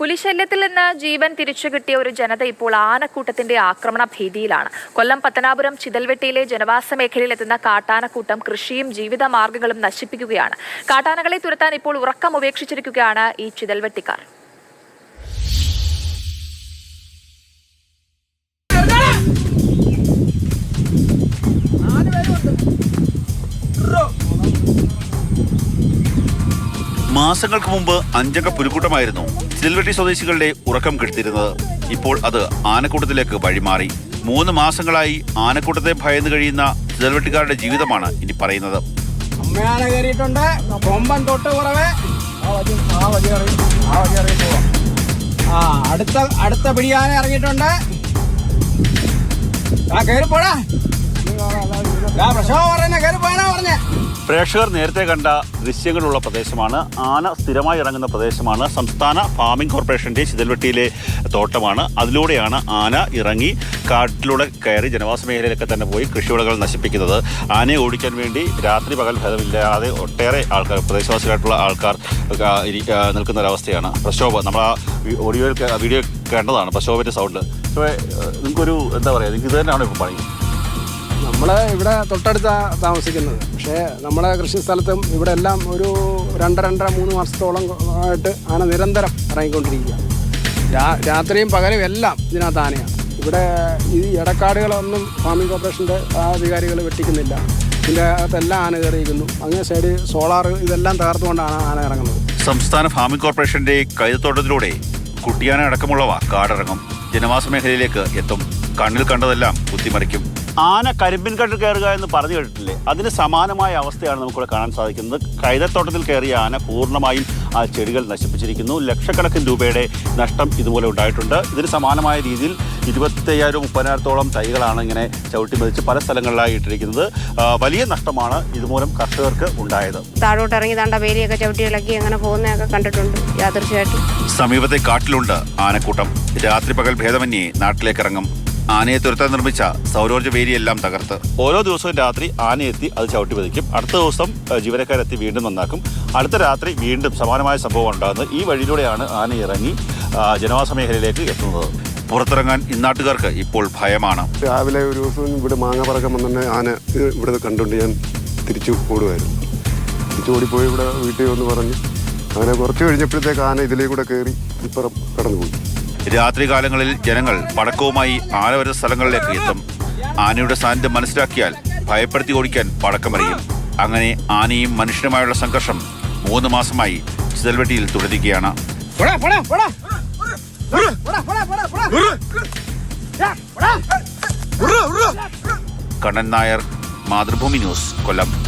പുലിശല്യത്തിൽ നിന്ന് ജീവൻ തിരിച്ചു കിട്ടിയ ഒരു ജനത ഇപ്പോൾ ആനക്കൂട്ടത്തിന്റെ ആക്രമണ ഭീതിയിലാണ്. കൊല്ലം പത്തനാപുരം ചിതൽവെട്ടിയിലെ ജനവാസ മേഖലയിൽ എത്തുന്ന കാട്ടാനക്കൂട്ടം കൃഷിയും ജീവിത മാർഗങ്ങളും നശിപ്പിക്കുകയാണ്. കാട്ടാനകളെ തുരത്താൻ ഇപ്പോൾ ഉറക്കം ഉപേക്ഷിച്ചിരിക്കുകയാണ് ഈ ചിതൽവെട്ടിക്കാർ. മാസങ്ങൾക്ക് മുമ്പ് അഞ്ചംഗ പുലിക്കൂട്ടമായിരുന്നു. ചിൽവെട്ടി സ്വദേശികളുടെ ഉറക്കം കെടുത്തിരുന്നത്. ഇപ്പോൾ അത് ആനക്കൂട്ടത്തിലേക്ക് വഴിമാറി. മൂന്ന് മാസങ്ങളായി ആനക്കൂട്ടത്തെ ഭയന്ന് കഴിയുന്ന സിൽവട്ടിക്കാരുടെ ജീവിതമാണ് ഇനി പറയുന്നത്. അമ്മയാന കയറിയിട്ടുണ്ട്. കൊമ്പൻ തൊട്ട് കുറവേ ആ അടുത്ത അടുത്ത പിടിയാന ഇറങ്ങിയിട്ടുണ്ട്. ആ കയറിപ്പോടാ. പ്രസവം പറഞ്ഞ കയറി പോയാനാ പറഞ്ഞേ പ്രേക്ഷകർ നേരത്തെ കണ്ട ദൃശ്യങ്ങളുള്ള പ്രദേശമാണ്. ആന സ്ഥിരമായി ഇറങ്ങുന്ന പ്രദേശമാണ്. സംസ്ഥാന ഫാമിംഗ് കോർപ്പറേഷന്റെ ചിതൽവെട്ടിയിലെ തോട്ടമാണ്. അതിലൂടെയാണ് ആന ഇറങ്ങി കാട്ടിലൂടെ കയറി ജനവാസ മേഖലയിലൊക്കെ തന്നെ പോയി കൃഷിവിളകൾ നശിപ്പിക്കുന്നത്. ആനയെ ഓടിക്കാൻ വേണ്ടി രാത്രി പകൽ ഭേദമില്ലാതെ ഒട്ടേറെ ആൾക്കാർ പ്രദേശവാസികളായിട്ടുള്ള ആൾക്കാർ നിൽക്കുന്ന ഒരവസ്ഥയാണ്. പ്രക്ഷോഭം നമ്മൾ ആ ഓഡിയോ വീഡിയോ കേട്ടതാണ് പ്രക്ഷോഭത്തിന്റെ സൗണ്ട് പക്ഷേ നിങ്ങൾക്കൊരു എന്താ പറയുക നിങ്ങൾക്ക് ഇത് തന്നെയാണോ ഇപ്പോൾ പണി? നമ്മൾ ഇവിടെ തൊട്ടടുത്താണ് താമസിക്കുന്നത്. പക്ഷേ നമ്മുടെ കൃഷി സ്ഥലത്തും ഇവിടെ എല്ലാം ഒരു രണ്ട് രണ്ടര മൂന്ന് മാസത്തോളം ആയിട്ട് ആന നിരന്തരം ഇറങ്ങിക്കൊണ്ടിരിക്കുക. രാ രാത്രിയും പകലും എല്ലാം ഇതിനകത്ത് ആനയാണ് ഇവിടെ ഈ ഇടക്കാടുകളൊന്നും ഫാമിംഗ് കോർപ്പറേഷന്റെ അധികാരികൾ വെട്ടിക്കുന്നില്ല. ഇതിന്റെ അകത്തെല്ലാം ആന കയറിയിരിക്കുന്നു. അങ്ങനെ സൈഡ് സോളാർ ഇതെല്ലാം തകർത്തുകൊണ്ടാണ് ആന ഇറങ്ങുന്നത്. സംസ്ഥാന ഫാമിംഗ് കോർപ്പറേഷന്റെ കൈതത്തോട്ടത്തിലൂടെ കുട്ടിയാന അടക്കമുള്ളവ കാടിറങ്ങും ജനവാസ മേഖലയിലേക്ക് എത്തും. കണ്ണിൽ കണ്ടതെല്ലാം കുത്തിമറിക്കും. ആന കരിമ്പിൻ കട്ടിൽ കയറുക എന്ന് പറഞ്ഞു കേട്ടിട്ടില്ലേ? അതിന് സമാനമായ അവസ്ഥയാണ് നമുക്കിവിടെ കാണാൻ സാധിക്കുന്നത്. കൈതത്തോട്ടത്തിൽ കയറിയ ആന പൂർണമായും ആ ചെടികൾ നശിപ്പിച്ചിരിക്കുന്നു. ലക്ഷക്കണക്കിന് രൂപയുടെ നഷ്ടം ഇതുപോലെ ഉണ്ടായിട്ടുണ്ട്. ഇതിന് സമാനമായ രീതിയിൽ ഇരുപത്തയ്യായിരം മുപ്പതിനായിരത്തോളം തൈകളാണ് ഇങ്ങനെ ചവിട്ടി മതിച്ച് പല സ്ഥലങ്ങളിലായി ഇട്ടിരിക്കുന്നത്. വലിയ നഷ്ടമാണ് ഇതുമൂലം കർഷകർക്ക് ഉണ്ടായത്. താഴോട്ട് ഇറങ്ങി താണ്ട വേലിയൊക്കെ ചവിട്ടി ഇളക്കി അങ്ങനെ പോകുന്നതൊക്കെ കണ്ടിട്ടുണ്ട്. യാദൃശ്യമായിട്ട് സമീപത്തെ കാട്ടിലുണ്ട് ആനക്കൂട്ടം. രാത്രി പകൽ ഭേദമന്യേ നാട്ടിലേക്ക് ഇറങ്ങും ആനയെ തുരത്താൻ നിർമ്മിച്ച സൗരോർജ വേലിയെല്ലാം തകർത്ത്. ഓരോ ദിവസവും രാത്രി ആനയെത്തി അത് ചവിട്ടി പതിക്കും. അടുത്ത ദിവസം ജീവനക്കാരെത്തി വീണ്ടും നന്നാക്കും. അടുത്ത രാത്രി വീണ്ടും സമാനമായ സംഭവം ഉണ്ടാകുന്നത് ഈ വഴിയിലൂടെയാണ് ആന ഇറങ്ങി ജനവാസ മേഖലയിലേക്ക് എത്തുന്നത്. പുറത്തിറങ്ങാൻ ഇന്നാട്ടുകാർക്ക് ഇപ്പോൾ ഭയമാണ്. രാവിലെ ഒരു ദിവസം ഇവിടെ മാങ്ങ പറക്കം വന്നെ ആന ഇവിടെ കണ്ടുകൊണ്ട് ഞാൻ തിരിച്ചു ഓടുമായിരുന്നു തിരിച്ചു ഓടിപ്പോയി ഇവിടെ വീട്ടിൽ വന്ന് പറഞ്ഞു അങ്ങനെ കുറച്ച് കഴിഞ്ഞപ്പോഴത്തേക്ക് ആന ഇതിലേ കൂടെ കയറി ഇപ്പുറം കടന്നുപോയി. രാത്രി കാലങ്ങളിൽ ജനങ്ങൾ പടക്കവുമായി ആന വരുന്ന സ്ഥലങ്ങളിലേക്ക് എത്തും. ആനയുടെ സാന്നിധ്യം മനസ്സിലാക്കിയാൽ ഭയപ്പെടുത്തി ഓടിക്കാൻ പടക്കമറിയും. അങ്ങനെ ആനയും മനുഷ്യനുമായുള്ള സംഘർഷം മൂന്ന് മാസമായി ചിതൽവെട്ടിയിൽ തുടരുകയാണ്. പോടാ പോടാ പോടാ. പോടാ പോടാ പോടാ പോടാ കണ്ണൻ നായർ മാതൃഭൂമി ന്യൂസ് കൊല്ലം.